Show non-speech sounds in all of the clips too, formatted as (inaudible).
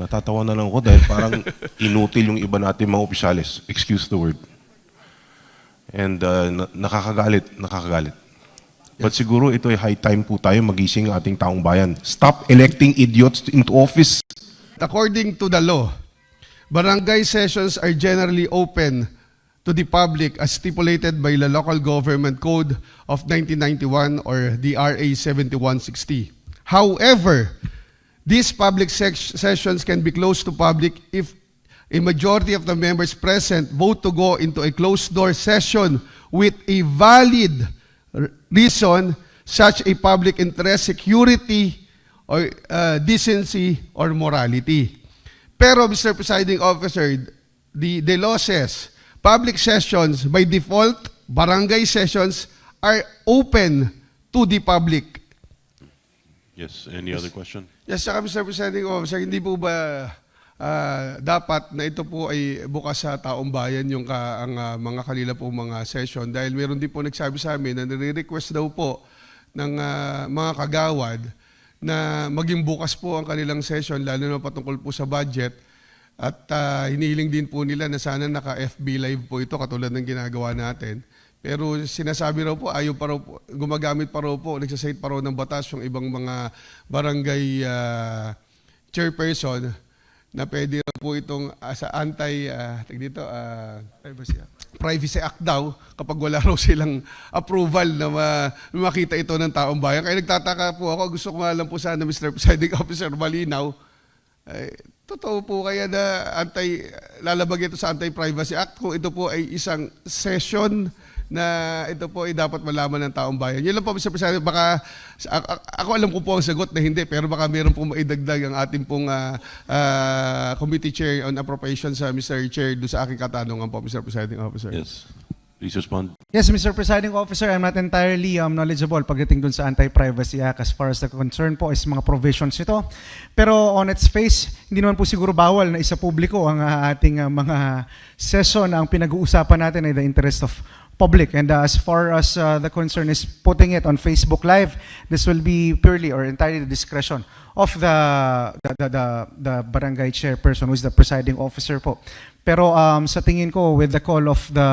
Natatawa na lang ako dahil parang (laughs) inutil yung iba natin mga opisyalis. Excuse the word. And uh, na- nakakagalit, nakakagalit. But siguro ito ay high time po tayo magising ang ating taong bayan. Stop electing idiots into office. According to the law, barangay sessions are generally open to the public as stipulated by the Local Government Code of 1991 or the RA 7160. However, these public sessions can be closed to public if a majority of the members present vote to go into a closed-door session with a valid reason such a public interest, security, or uh, decency or morality. Pero, Mr. Presiding Officer, the, the law says public sessions by default, barangay sessions are open to the public. Yes, any other question? Yes, saka Mr. Presiding Officer, hindi po ba ah, dapat na ito po ay bukas sa taong bayan yung ka, ang ah, mga kanila po mga session dahil meron din po nagsabi sa amin na nire-request daw po ng ah, mga kagawad na maging bukas po ang kanilang session lalo na patungkol po sa budget at ah, hinihiling din po nila na sana naka-FB live po ito katulad ng ginagawa natin. Pero sinasabi raw po, ayaw pa raw po, gumagamit pa raw po, nagsasite pa raw ng batas yung ibang mga barangay ah, chairperson na pwede raw po itong ah, sa anti, uh, dito, ah, Privacy Act. Privacy Act daw kapag wala raw (laughs) silang approval na ma- makita ito ng taong bayan. Kaya nagtataka po ako, gusto ko nga lang po sana Mr. Presiding (laughs) Officer malinaw, eh, totoo po kaya na anti, lalabag ito sa Anti-Privacy Act kung ito po ay isang session na ito po ay dapat malaman ng taong bayan. Yun lang po, Mr. President. Baka, ako alam ko po ang sagot na hindi, pero baka meron po maidagdag ang ating pong ah, ah, Committee Chair on Appropriations sa Mr. Chair do sa aking katanungan po, Mr. Presiding Officer. Yes. Please respond. Yes, Mr. Presiding Officer, I'm not entirely um, knowledgeable pagdating dun sa Anti-Privacy Act as far as the concern po is mga provisions nito. Pero on its face, hindi naman po siguro bawal na isa publiko ang ah, ating ah, mga session na ang pinag-uusapan natin ay the interest of public. And uh, as far as uh, the concern is putting it on Facebook Live, this will be purely or entirely the discretion of the the, the, the, the barangay chairperson who is the presiding officer po. Pero um, sa tingin ko, with the call of the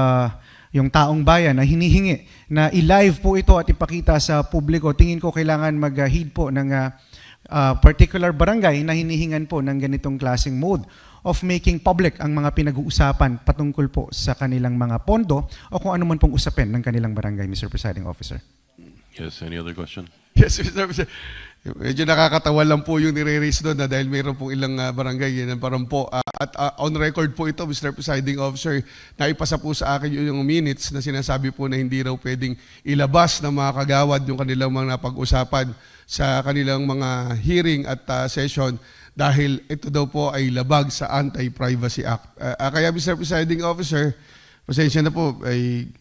yung taong bayan na hinihingi na i-live po ito at ipakita sa publiko, tingin ko kailangan mag-heed po ng uh, uh, particular barangay na hinihingan po ng ganitong klaseng mode of making public ang mga pinag-uusapan patungkol po sa kanilang mga pondo o kung ano man pong usapin ng kanilang barangay, Mr. Presiding Officer. Yes, any other question? Yes, Mr. President. Medyo nakakatawa lang po yung nire-raise doon na dahil mayroon pong ilang ah, barangay yan parang po. ah, at ah, on record po ito, Mr. Presiding Officer, naipasa po sa akin yung minutes na sinasabi po na hindi raw pwedeng ilabas ng mga kagawad yung kanilang mga napag-usapan sa kanilang mga hearing at ah, session dahil ito daw po ay labag sa Anti-Privacy Act. Ah, kaya Mr. Presiding Officer, pasensya na po, ay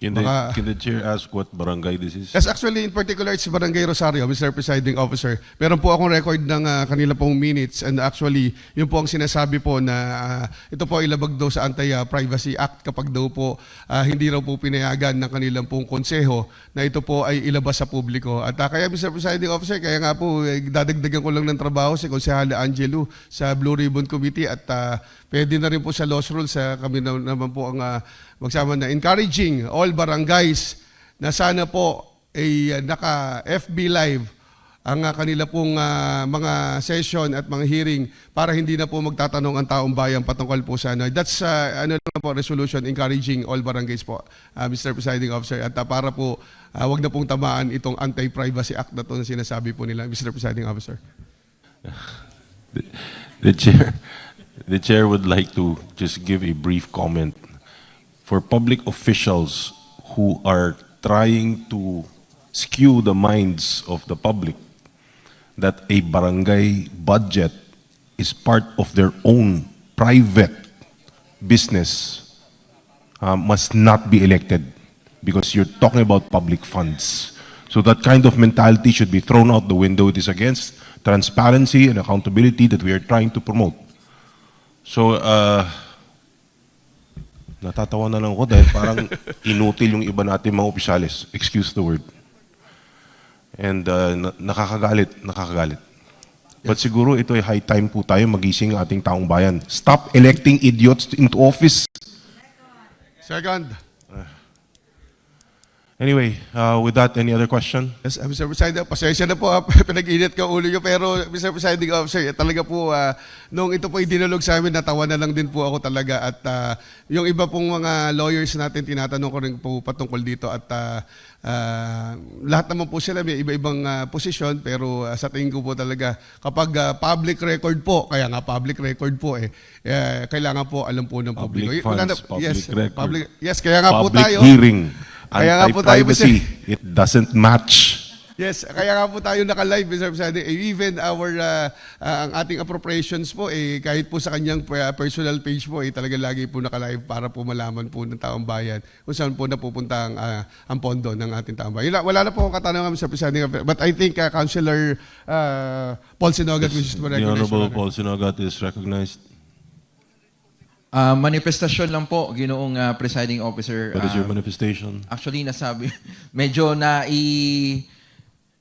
Can the, Baka- can the chair ask what barangay this is? Yes, actually, in particular, it's Barangay Rosario, Mr. Presiding Officer. Meron po akong record ng ah, kanila pong minutes and actually, yun po ang sinasabi po na ah, ito po ay labag daw sa Anti-Privacy Act kapag daw po ah, hindi raw po pinayagan ng kanilang pong konseho na ito po ay ilabas sa publiko. At ah, kaya, Mr. Presiding Officer, kaya nga po, eh, dadagdagan ko lang ng trabaho si Konsehal Angelo sa Blue Ribbon Committee at ah, pwede na rin po sa Laws Rules sa kami na, naman po ang ah, magsama na encouraging all barangays na sana po ay uh, naka FB live ang uh, kanila pong uh, mga session at mga hearing para hindi na po magtatanong ang taong bayan patungkol po sa ano. That's uh, ano lang po resolution encouraging all barangays po, uh, Mr. Presiding Officer. At uh, para po uh, wag na pong tamaan itong Anti-Privacy Act na to na sinasabi po nila, Mr. Presiding Officer. The, (laughs) the chair, the chair would like to just give a brief comment for public officials who are trying to skew the minds of the public that a barangay budget is part of their own private business uh, must not be elected because you're talking about public funds. So that kind of mentality should be thrown out the window. It is against transparency and accountability that we are trying to promote. So, uh, natatawa na lang ako dahil parang (laughs) inutil yung iba natin mga opisyalis. Excuse the word. And uh, na- nakakagalit, nakakagalit. But siguro ito ay high time po tayo magising ang ating taong bayan. Stop electing idiots into office. Second. Anyway, uh, with that, any other question? Yes, uh, Mr. President, pasensya na po, ah, (laughs) pinag-init ka ulo nyo, pero Mr. Presiding Officer, eh, talaga po, ah, nung ito po idinulog sa amin, natawa na lang din po ako talaga at ah, yung iba pong mga lawyers natin, tinatanong ko rin po patungkol dito at ah, ah, lahat naman po sila may iba-ibang ah, posisyon, pero ah, sa tingin ko po talaga, kapag ah, public record po, kaya nga public record po eh, eh, kailangan po alam po ng Public publiko. Funds, public yes, record. public, yes, kaya nga po Public tayo. hearing. Kaya nga po tayo, Anti-privacy. It doesn't match. Yes, kaya nga po tayo naka-live, Mr. President. Eh, Even our, uh, uh, ang ating appropriations po, eh, kahit po sa kanyang uh, personal page po, eh, talaga lagi po naka-live para po malaman po ng taong bayan kung saan po napupunta ang, uh, ang pondo ng ating taong bayan. Wala, wala na po akong katanungan, Mr. President. But I think uh, Councilor uh, Paul Sinogat wishes to The recognize. Honorable. Paul Sinogat is recognized. Ah, manifestasyon lang po, ginoong ah, presiding officer. What is your Ah, manifestation? actually, nasabi, (laughs) medyo na i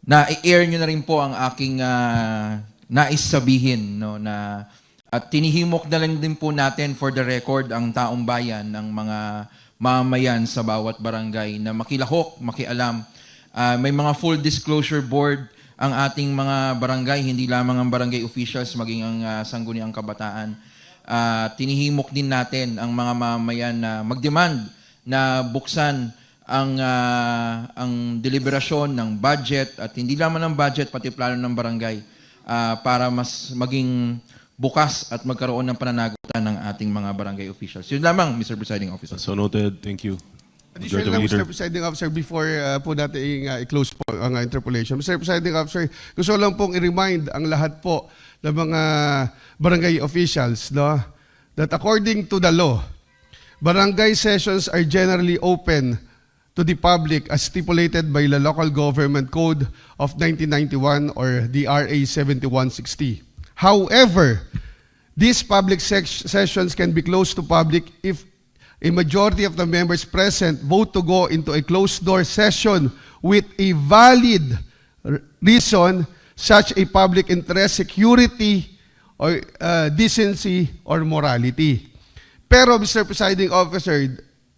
na-air nyo na rin po ang aking ah, nais sabihin. No, na, at tinihimok na lang din po natin for the record ang taong bayan ng mga mamayan sa bawat barangay na makilahok, makialam. Ah, may mga full disclosure board ang ating mga barangay, hindi lamang ang barangay officials, maging ang ah, sangguniang kabataan. Ah, tinihimok din natin ang mga mamamayan na mag-demand na buksan ang ah, ang deliberasyon ng budget at hindi lamang ng budget pati plano ng barangay ah, para mas maging bukas at magkaroon ng pananagutan ng ating mga barangay officials. Yun lamang, Mr. Presiding Officer. So noted. Thank you. Additional lang. Mr. Presiding Officer, before uh, po natin uh, i-close po ang uh, interpolation. Mr. Presiding Officer, gusto lang pong i-remind ang lahat po ng mga barangay officials no, that according to the law, barangay sessions are generally open to the public as stipulated by the Local Government Code of 1991 or the RA 7160. However, these public sessions can be closed to public if a majority of the members present vote to go into a closed-door session with a valid reason such a public interest, security, or uh, decency, or morality. Pero, Mr. Presiding Officer,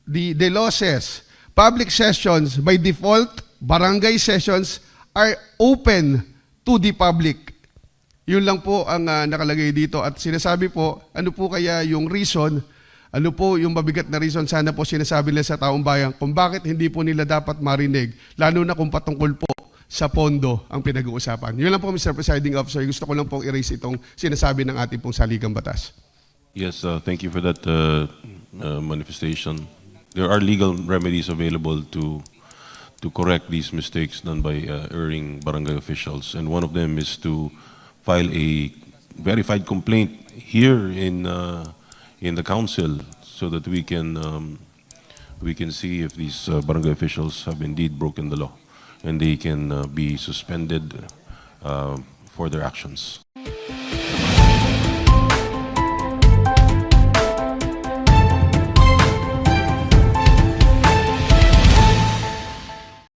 the, the law says public sessions, by default, barangay sessions are open to the public. Yun lang po ang ah, nakalagay dito at sinasabi po, ano po kaya yung reason, ano po yung mabigat na reason, sana po sinasabi nila sa taong bayan kung bakit hindi po nila dapat marinig, lalo na kung patungkol po sa pondo ang pinag-uusapan. Yun lang po, Mr. Presiding Officer. Gusto ko lang pong erase itong sinasabi ng ating pong saligang batas. Yes, uh, thank you for that uh, uh, manifestation. There are legal remedies available to to correct these mistakes done by uh, erring barangay officials, and one of them is to file a verified complaint here in uh, in the council, so that we can um, we can see if these uh, barangay officials have indeed broken the law, and they can uh, be suspended uh, for their actions.